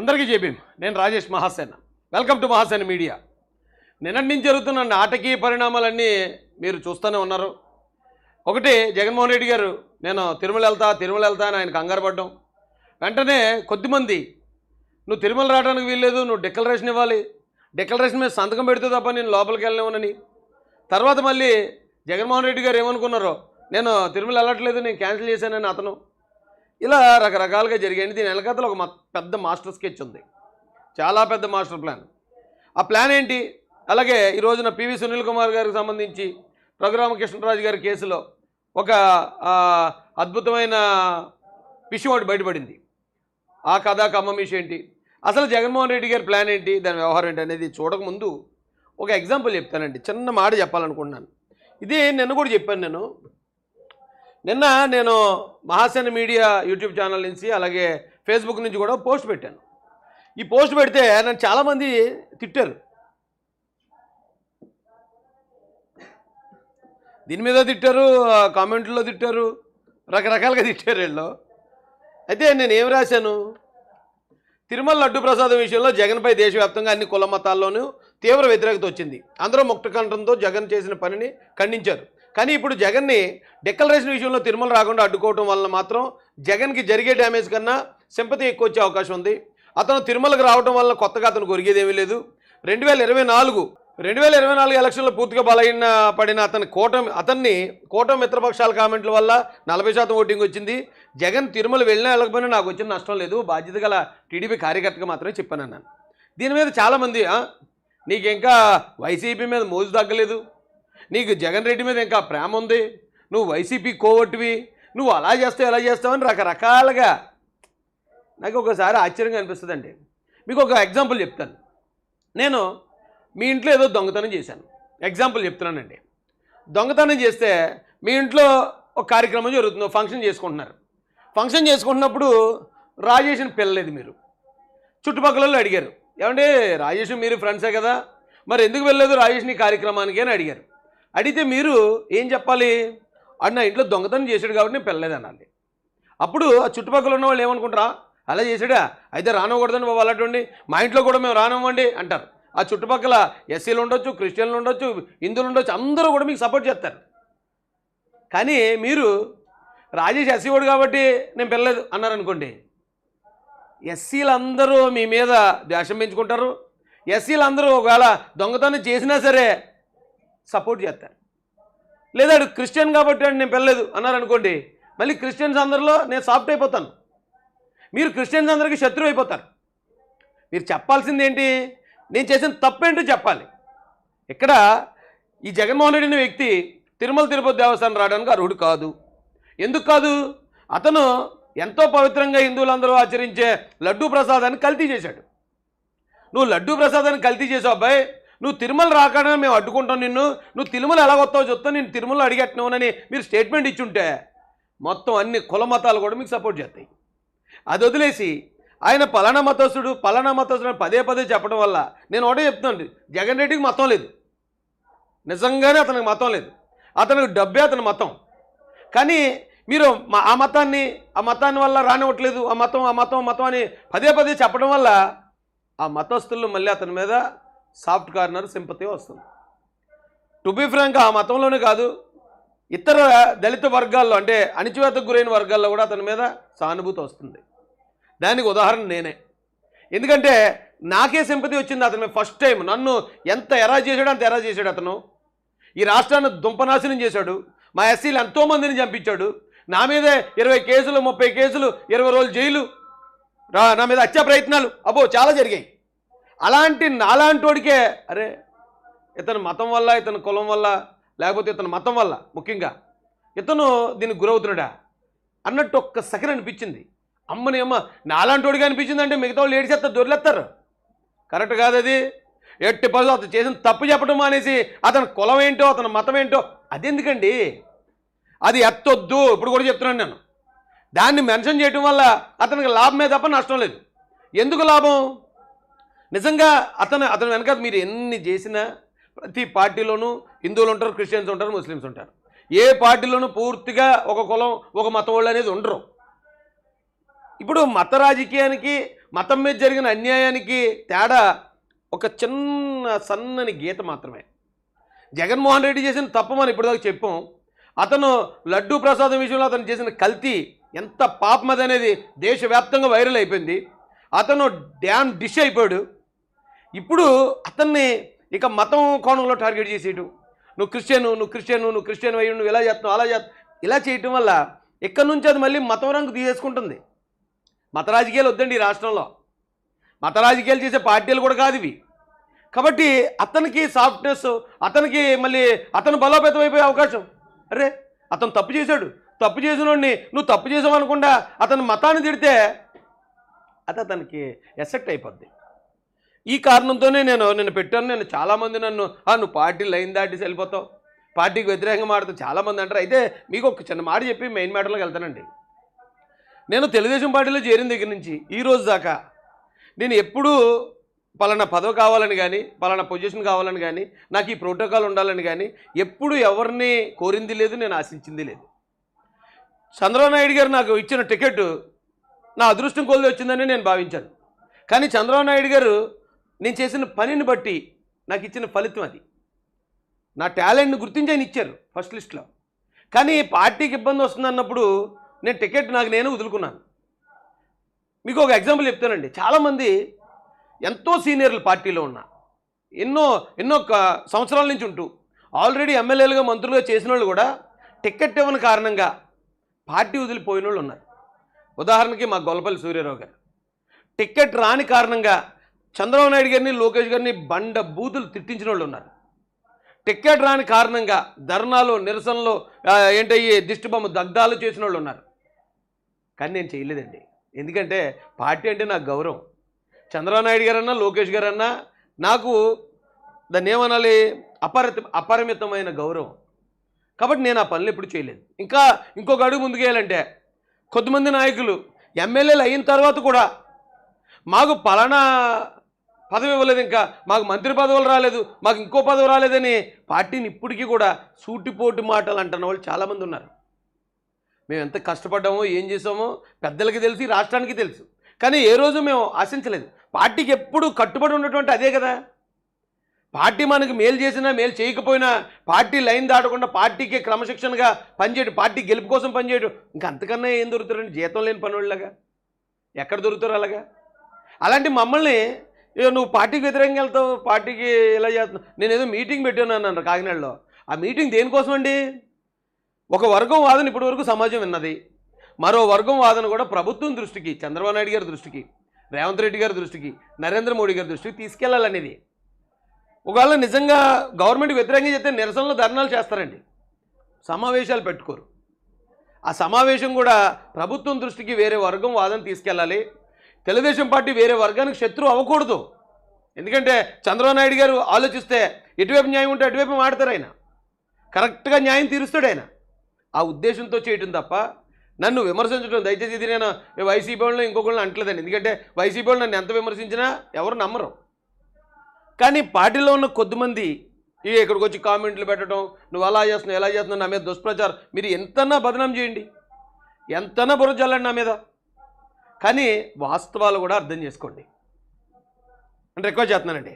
అందరికీ చెప్పాం నేను Rajesh Mahasena. Welcome to Mahasena media. నిన్నటి నుంచి జరుగుతున్న నాటకీయ పరిణామాలన్నీ మీరు చూస్తూనే ఉన్నారు. ఒకటి జగన్మోహన్ రెడ్డి గారు నేను తిరుమల వెళ్తా తిరుమల వెళ్తా అని ఆయన కంగారు పడ్డం. వెంటనే కొద్దిమంది నువ్వు తిరుమల రావడానికి వీల్లేదు నువ్వు డిక్లరేషన్ ఇవ్వాలి. డిక్లరేషన్ మీద సంతకం పెడితే తప్ప నేను లోపలికి వెళ్ళలేమనని తర్వాత మళ్ళీ జగన్మోహన్ రెడ్డి గారు ఏమనుకున్నారో నేను తిరుమల వెళ్ళట్లేదు నేను క్యాన్సిల్ చేశానని అతను. ఇలా రకరకాలుగా జరిగాయి దీని వెనకాతలో ఒక మ- పెద్ద మాస్టర్ స్కెచ్ ఉంది. చాలా పెద్ద మాస్టర్ ప్లాన్. ఆ ప్లాన్ ఏంటి? అలాగే ఈ రోజున పివి సునీల్ కుమార్ గారికి సంబంధించి రఘురామకృష్ణరాజు గారి కేసులో ఒక అద్భుతమైన విషయం ఒకటి బయటపడింది. ఆ కథ కమ్మమిషి ఏంటి? అసలు జగన్మోహన్ రెడ్డి గారి ప్లాన్ ఏంటి? దాని వ్యవహారం ఏంటి అనేది చూడకముందు ఒక ఎగ్జాంపుల్ చెప్తానండి. చిన్న మాట చెప్పాలనుకుంటున్నాను. ఇది నిన్న కూడా చెప్పాను నేను. నిన్న నేను మహాసేన మీడియా యూట్యూబ్ ఛానల్ నుంచి అలాగే ఫేస్బుక్ నుంచి కూడా పోస్ట్ పెట్టాను. ఈ పోస్ట్ పెడితే నన్ను చాలామంది తిట్టారు. దీని మీద తిట్టారు కామెంట్లో తిట్టారు రకరకాలుగా తిట్టారు వీళ్ళు. అయితే నేను ఏం రాశాను? తిరుమల లడ్డు ప్రసాదం విషయంలో జగన్పై దేశవ్యాప్తంగా అన్ని కుల మతాల్లోనూ తీవ్ర వ్యతిరేకత వచ్చింది. అందరూ ముక్తకంఠంతో జగన్ చేసిన పనిని ఖండించారు. కానీ ఇప్పుడు జగన్ని డిక్లరేషన్ విషయంలో తిరుమల రాకుండా అడ్డుకోవడం వలన మాత్రం జగన్కి జరిగే డ్యామేజ్ కన్నా సింపతి ఎక్కువ వచ్చే అవకాశం ఉంది. అతను తిరుమలకు రావడం వల్ల కొత్తగా అతను కొరిగేదేమీ లేదు. రెండు వేల ఇరవై నాలుగు రెండు వేల ఇరవై నాలుగు ఎలక్షన్లో పూర్తిగా బలహీన పడిన అతని కూటమి అతన్ని కూటమి మిత్రపక్షాల కామెంట్ల వల్ల నలభై శాతం ఓటింగ్ వచ్చింది. జగన్ తిరుమల వెళ్ళినా వెళ్ళకపోయినా నాకు వచ్చిన నష్టం లేదు. బాధ్యత గల టీడీపీ కార్యకర్తగా మాత్రమే చెప్పాను అన్నాను. దీని మీద చాలామంది నీకు ఇంకా వైసీపీ మీద మోజు తగ్గలేదు. నీకు జగన్ రెడ్డి మీద ఇంకా ప్రేమ ఉంది? నువ్వు వైసీపీ కోవట్వి నువ్వు అలా చేస్తావు ఎలా చేస్తావు అని రకరకాలుగా నాకు ఒకసారి ఆశ్చర్యంగా అనిపిస్తుందండి. మీకు ఒక ఎగ్జాంపుల్ చెప్తాను. నేను మీ ఇంట్లో ఏదో దొంగతనం చేశాను. ఎగ్జాంపుల్ చెప్తున్నానండి. దొంగతనం చేస్తే మీ ఇంట్లో ఒక కార్యక్రమం జరుగుతుంది ఫంక్షన్ చేసుకుంటున్నారు. ఫంక్షన్ చేసుకుంటున్నప్పుడు రాజేష్ని పిల్లలేదు మీరు. చుట్టుపక్కల అడిగారు. ఏమంటే రాజేష్ మీరు ఫ్రెండ్సే కదా? మరి ఎందుకు వెళ్ళలేదు రాజేష్ని కార్యక్రమానికి అని అడిగారు. అడిగితే మీరు ఏం చెప్పాలి? అన్న ఇంట్లో దొంగతనం చేశాడు కాబట్టి నేను పిల్లలేదు అనాలి అప్పుడు ఆ చుట్టుపక్కల ఉన్న వాళ్ళు ఏమనుకుంటారా? అలా చేశాడా? అయితే రానివ్వకూడదండి బాబు అలాంటి మా ఇంట్లో కూడా మేము రానివ్వండి అంటారు. ఆ చుట్టుపక్కల ఎస్సీలు ఉండొచ్చు క్రిస్టియన్లు ఉండొచ్చు హిందువులు ఉండొచ్చు అందరూ కూడా మీకు సపోర్ట్ చేస్తారు. కానీ మీరు రాజేష్ ఎస్సీ వాడు కాబట్టి నేను పిల్లలేదు అన్నారనుకోండి ఎస్సీలు అందరూ మీ మీద ద్వేషం పెంచుకుంటారు. ఎస్సీలందరూ ఒకవేళ దొంగతనం చేసినా సరే సపోర్ట్ చేస్తాను లేదా క్రిస్టియన్ కాబట్టి వాడు నేను పిల్లలేదు అన్నారనుకోండి మళ్ళీ క్రిస్టియన్స్ అందరిలో నేను సాఫ్ట్ అయిపోతాను. మీరు క్రిస్టియన్స్ అందరికీ శత్రువు అయిపోతారు. మీరు చెప్పాల్సింది ఏంటి? నేను చేసిన తప్పేంటో చెప్పాలి. ఇక్కడ ఈ జగన్మోహన్ రెడ్డి అనే వ్యక్తి తిరుమల తిరుపతి దేవస్థానం రావడానికి అర్హుడు కాదు. ఎందుకు కాదు? అతను ఎంతో పవిత్రంగా హిందువులందరూ ఆచరించే లడ్డూ ప్రసాదాన్ని కల్తీ చేశాడు. నువ్వు లడ్డూ ప్రసాదాన్ని కల్తీ చేసావు అబ్బాయి నువ్వు తిరుమల రాకుండా మేము అడ్డుకుంటాం నిన్ను. నువ్వు తిరుమల ఎలా వస్తావు చెప్తావు నేను తిరుమల అడిగట్టినవునని మీరు స్టేట్మెంట్ ఇచ్చుంటే మొత్తం అన్ని కుల మతాలు కూడా మీకు సపోర్ట్ చేస్తాయి. అది వదిలేసి ఆయన పలానా మతస్థుడు పలానా మతస్థుడు పదే పదే చెప్పడం వల్ల నేను ఒకటే చెప్తున్నాను జగన్ రెడ్డికి మతం లేదు. నిజంగానే అతనికి మతం లేదు. అతనికి డబ్బే అతని మతం. కానీ మీరు మా ఆ మతాన్ని ఆ మతాన్ని వల్ల రానివ్వట్లేదు. ఆ మతం ఆ మతం మతం అని పదే పదే చెప్పడం వల్ల ఆ మతస్థులు మళ్ళీ అతని మీద సాఫ్ట్ కార్నర్ సింపతి వస్తుంది. టు బీ ఫ్రాంక్ ఆ మతంలోనే కాదు. ఇతర దళిత వర్గాల్లో అంటే అణిచివేతకు గురైన వర్గాల్లో కూడా అతని మీద సానుభూతి వస్తుంది. దానికి ఉదాహరణ నేనే. ఎందుకంటే నాకే సింపతి వచ్చింది అతని మీద ఫస్ట్ టైం. నన్ను ఎంత ఎరా చేశాడో అంత ఎరా చేశాడు అతను. ఈ రాష్ట్రాన్ని దుంపనాశనం చేశాడు. మా ఎస్సీలు ఎంతోమందిని చంపించాడు. నా మీదే ఇరవై కేసులు ముప్పై కేసులు ఇరవై రోజులు జైలు. రా- నా మీద హత్యా ప్రయత్నాలు అబ్బో చాలా జరిగాయి. అలాంటి నాలాంటోడికే అరే ఇతని మతం వల్ల ఇతని కులం వల్ల లేకపోతే ఇతని మతం వల్ల ముఖ్యంగా ఇతను దీనికి గురవుతున్నాడా? అన్నట్టు ఒక్క సెకండ్ అనిపించింది. అమ్మని అమ్మ నాలాంటోడిగా అనిపించింది అంటే మిగతా వాళ్ళు ఏడిచేస్తారు దొరిలేస్తారు. కరెక్ట్ కాదు అది. ఎట్టి పనులు అతను చేసిన తప్పు చెప్పడం మానేసి అతని కులం ఏంటో అతని మతం ఏంటో అదెందుకండి? అది ఎత్తొద్దు. ఇప్పుడు కూడా చెప్తున్నాను నేను. దాన్ని మెన్షన్ చేయడం వల్ల అతనికి లాభమే తప్ప నష్టం లేదు. ఎందుకు లాభం? నిజంగా అతను అతను వెనక మీరు ఎన్ని చేసినా ప్రతి పార్టీలోనూ హిందువులు ఉంటారు క్రిస్టియన్స్ ఉంటారు ముస్లిమ్స్ ఉంటారు. ఏ పార్టీలోనూ పూర్తిగా ఒక కులం ఒక మతం వాళ్ళు అనేది ఉండరు. ఇప్పుడు మత రాజకీయానికి మతం మీద జరిగిన అన్యాయానికి తేడా ఒక చిన్న సన్నని గీత మాత్రమే. జగన్మోహన్ రెడ్డి చేసిన తప్పు మనం ఇప్పటిదాకా చెప్పాం. అతను లడ్డూ ప్రసాదం విషయంలో అతను చేసిన కల్తీ ఎంత పాపమది అనేది దేశవ్యాప్తంగా వైరల్ అయిపోయింది. అతను డ్యామ్ డిష్ అయిపోయాడు. ఇప్పుడు అతన్ని ఇక మతం కోణంలో టార్గెట్ చేసేయటం నువ్వు క్రిస్టియన్ నువ్వు క్రిస్టియన్ నువ్వు క్రిస్టియన్ అయ్యి నువ్వు ఇలా చేస్తున్నావు అలా చేస్తావు ఇలా చేయటం వల్ల ఇక్కడ నుంచి అది మళ్ళీ మతం రంగు తీసేసుకుంటుంది. మత రాజకీయాలు వద్దండి ఈ రాష్ట్రంలో. మత రాజకీయాలు చేసే పార్టీలు కూడా కాదు ఇవి. కాబట్టి అతనికి సాఫ్ట్నెస్ అతనికి మళ్ళీ అతను బలోపేతం అయిపోయే అవకాశం. అరే అతను తప్పు చేశాడు. తప్పు చేసినోడిని నువ్వు తప్పు చేసావు అనుకుండా అతను మతాన్ని తిడితే అది అతనికి ఎసెక్ట్ అయిపోద్ది. ఈ కారణంతోనే నేను నేను పెట్టాను. నేను చాలామంది నన్ను "ఆ, నువ్వు పార్టీ లైన్ దాటి వెళ్ళిపోతావు. పార్టీకి వ్యతిరేకంగా మాడుతావు చాలామంది అంటారు. అయితే మీకు ఒక చిన్న మాట చెప్పి మెయిన్ మ్యాటర్లోకి వెళ్తానండి. నేను తెలుగుదేశం పార్టీలో చేరిన దగ్గర నుంచి ఈ రోజు దాకా నేను ఎప్పుడూ పలానా పదవి కావాలని కానీ పలానా పొజిషన్ కావాలని కానీ నాకు ఈ ప్రోటోకాల్ ఉండాలని కానీ ఎప్పుడు ఎవరిని కోరింది లేదు నేను ఆశించింది లేదు. చంద్రబాబు నాయుడు గారు నాకు ఇచ్చిన టికెట్ నా అదృష్టం కొలిది వచ్చిందని నేను భావించాను. కానీ చంద్రబాబు నాయుడు గారు నేను చేసిన పనిని బట్టి నాకు ఇచ్చిన ఫలితం అది. నా టాలెంట్ని గుర్తించి ఆయన ఇచ్చారు ఫస్ట్ లిస్ట్లో. కానీ పార్టీకి ఇబ్బంది వస్తుంది అన్నప్పుడు నేను టికెట్ నాకు నేను వదులుకున్నాను. మీకు ఒక ఎగ్జాంపుల్ చెప్తానండి. చాలామంది ఎంతో సీనియర్లు పార్టీలో ఉన్నా ఎన్నో ఎన్నో సంవత్సరాల నుంచి ఉంటూ ఆల్రెడీ ఎమ్మెల్యేలుగా మంత్రులుగా చేసిన వాళ్ళు కూడా టికెట్ ఇవ్వని కారణంగా పార్టీ వదిలిపోయిన వాళ్ళు ఉన్నారు. ఉదాహరణకి మా గొల్లపల్లి సూర్యారావు గారు. టికెట్ రాని కారణంగా చంద్రబాబు నాయుడు గారిని లోకేష్ గారిని బండ బూతులు తిట్టించిన వాళ్ళు ఉన్నారు. టిక్కెట్ రాని కారణంగా ధర్నాలు నిరసనలు ఏంటయ్యి దిష్టిబొమ్మ దగ్ధాలు చేసిన వాళ్ళు ఉన్నారు. కానీ నేను చేయలేదండి. ఎందుకంటే పార్టీ అంటే నాకు గౌరవం. చంద్రబాబు నాయుడు గారన్నా లోకేష్ గారన్నా నాకు దాన్ని ఏమనాలి? అపరిత అపరిమితమైన గౌరవం. కాబట్టి నేను ఆ పనులు ఎప్పుడు చేయలేదు. ఇంకా ఇంకొక అడుగు ముందుకేయాలంటే కొద్దిమంది నాయకులు ఎమ్మెల్యేలు అయిన తర్వాత కూడా మాకు పలానా పదవి ఇవ్వలేదు ఇంకా. మాకు మంత్రి పదవులు రాలేదు. మాకు ఇంకో పదవి రాలేదని పార్టీని ఇప్పటికీ కూడా సూటిపోటు మాటలు అంటున్న వాళ్ళు చాలామంది ఉన్నారు. మేము ఎంత కష్టపడ్డామో ఏం చేసామో పెద్దలకి తెలిసి రాష్ట్రానికి తెలుసు. కానీ ఏ రోజు మేము ఆశించలేదు. పార్టీకి ఎప్పుడు కట్టుబడి ఉన్నటువంటి అదే కదా. పార్టీ మనకు మేలు చేసినా మేలు చేయకపోయినా పార్టీ లైన్ దాటకుండా పార్టీకి క్రమశిక్షణగా పనిచేయడం పార్టీ గెలుపు కోసం పనిచేయడం ఇంకా అంతకన్నా ఏం దొరుకుతారండి? జీతం లేని పనులాగా ఎక్కడ దొరుకుతారు అలాగా? అలాంటి మమ్మల్ని ఇక నువ్వు పార్టీకి వ్యతిరేకంగా వెళ్తావు పార్టీకి ఇలా చేస్తున్నావు. నేను ఏదో మీటింగ్ పెట్టాను అన్నారు కాకినాడలో. ఆ మీటింగ్ దేనికోసం అండి? ఒక వర్గం వాదన ఇప్పటి వరకు సమాజం విన్నది. మరో వర్గం వాదన కూడా ప్రభుత్వం దృష్టికి చంద్రబాబు నాయుడు గారి దృష్టికి రేవంత్ రెడ్డి గారి దృష్టికి నరేంద్ర మోడీ గారి దృష్టికి తీసుకెళ్ళాలనేది. ఒకవేళ నిజంగా గవర్నమెంట్ వ్యతిరేకంగా చెప్తే నిరసనలు ధర్నాలు చేస్తారండి. సమావేశాలు పెట్టుకోరు. ఆ సమావేశం కూడా ప్రభుత్వం దృష్టికి వేరే వర్గం వాదన తీసుకెళ్ళాలి. తెలుగుదేశం పార్టీ వేరే వర్గానికి శత్రువు అవ్వకూడదు. ఎందుకంటే చంద్రబాబు నాయుడు గారు ఆలోచిస్తే ఎటువైపు న్యాయం ఉంటే అటువైపు మాడతారు ఆయన. కరెక్ట్గా న్యాయం తీరుస్తాడు ఆయన. ఆ ఉద్దేశంతో చేయటం తప్ప నన్ను విమర్శించడం దయచేసి ఇది నేను వైసీపీ వాళ్ళని ఇంకొకళ్ళని అంటలేదండి. ఎందుకంటే వైసీపీ వాళ్ళు నన్ను ఎంత విమర్శించినా ఎవరు నమ్మరు. కానీ పార్టీలో ఉన్న కొద్దిమంది ఇవి ఇక్కడికి వచ్చి కామెంట్లు పెట్టడం నువ్వు అలా చేస్తున్నావు ఎలా చేస్తున్నావు నా మీద దుష్ప్రచారం మీరు ఎంతన్నా బదనాం చేయండి. ఎంతన్నా బుర్ర చల్లండి నా మీద. కానీ వాస్తవాలు కూడా అర్థం చేసుకోండి. అంటే ఎక్కువ చేస్తున్నానండి.